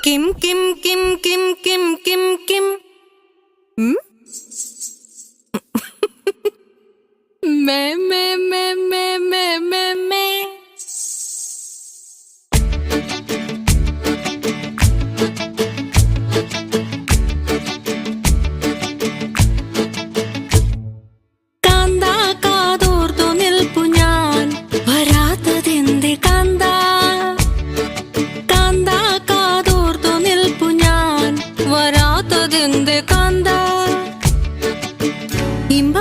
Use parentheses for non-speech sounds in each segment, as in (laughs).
Kim Kim Kim Kim Kim Kim Kim ഉം? (laughs) May may may may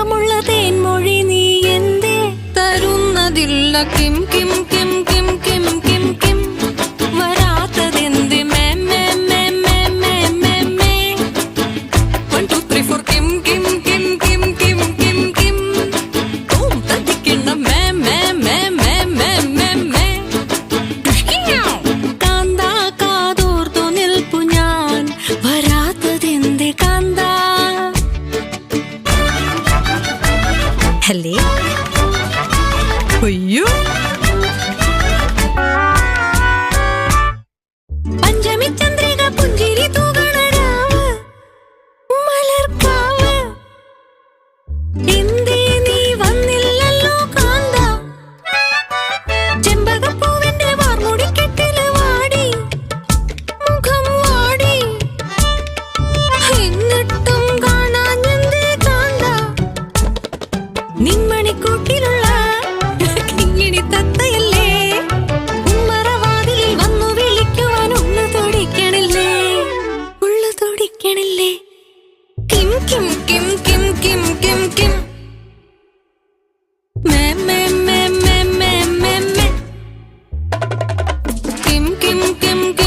സുഖമുള്ള തേൻമൊഴി നീ എന്തേ? തരുന്നതില്ല കിം കിം കിം पहले पंचमी चंद्रिका पुंजी kim kim kim kim kim kim me me me me me me me kim kim kim, kim.